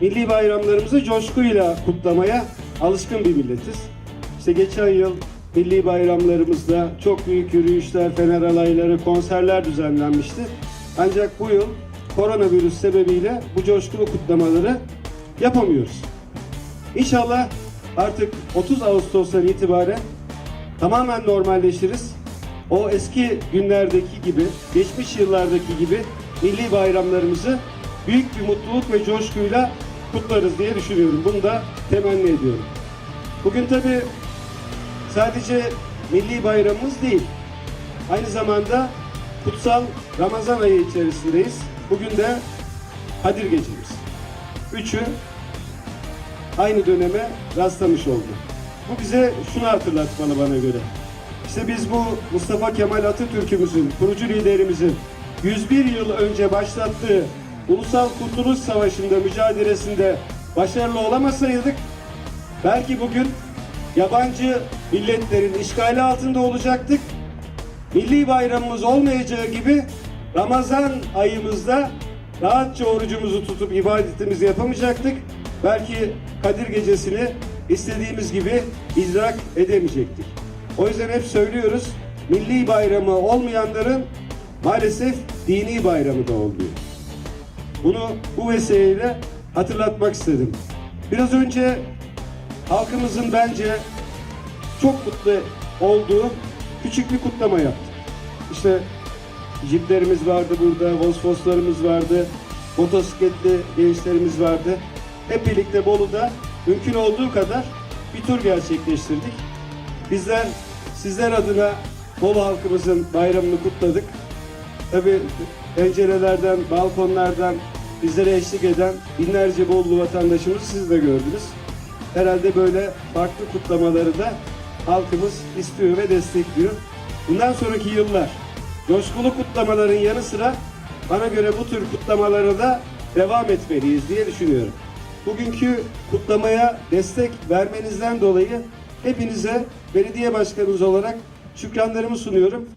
Milli bayramlarımızı coşkuyla kutlamaya alışkın bir milletiz. İşte geçen yıl milli bayramlarımızda çok büyük yürüyüşler, fener alayları, konserler düzenlenmişti. Ancak bu yıl koronavirüs sebebiyle bu coşkulu kutlamaları yapamıyoruz. İnşallah artık 30 Ağustos'tan itibaren tamamen normalleşiriz. O eski günlerdeki gibi, geçmiş yıllardaki gibi milli bayramlarımızı büyük bir mutluluk ve coşkuyla kutlarız diye düşünüyorum. Bunu da temenni ediyorum. Bugün tabii sadece milli bayramımız değil. Aynı zamanda kutsal Ramazan ayı içerisindeyiz. Bugün de Kadir Gecemiz. Üçü aynı döneme rastlamış oldu. Bu bize şunu hatırlatmalı bana göre. İşte biz bu Mustafa Kemal Atatürk'ümüzün, kurucu liderimizin 101 yıl önce başlattığı Ulusal Kurtuluş Savaşı'nda mücadelesinde başarılı olamasaydık belki bugün yabancı milletlerin işgali altında olacaktık. Milli bayramımız olmayacağı gibi Ramazan ayımızda rahatça orucumuzu tutup ibadetimizi yapamayacaktık. Belki Kadir Gecesi'ni istediğimiz gibi idrak edemeyecektik. O yüzden hep söylüyoruz, milli bayramı olmayanların maalesef dini bayramı da oluyor. Bunu bu vesileyle hatırlatmak istedim. Biraz önce halkımızın bence çok mutlu olduğu küçük bir kutlama yaptık. İşte jiplerimiz vardı burada, vosfoslarımız vardı, motosikletli gençlerimiz vardı. Hep birlikte Bolu'da mümkün olduğu kadar bir tur gerçekleştirdik. Bizler sizler adına Bolu halkımızın bayramını kutladık. Tabii pencerelerden, balkonlardan bizlere eşlik eden binlerce Bolu vatandaşımız siz de gördünüz. Herhalde böyle farklı kutlamaları da halkımız istiyor ve destekliyor. Bundan sonraki yıllar coşkulu kutlamaların yanı sıra bana göre bu tür kutlamalara da devam etmeliyiz diye düşünüyorum. Bugünkü kutlamaya destek vermenizden dolayı hepinize belediye başkanınız olarak şükranlarımı sunuyorum.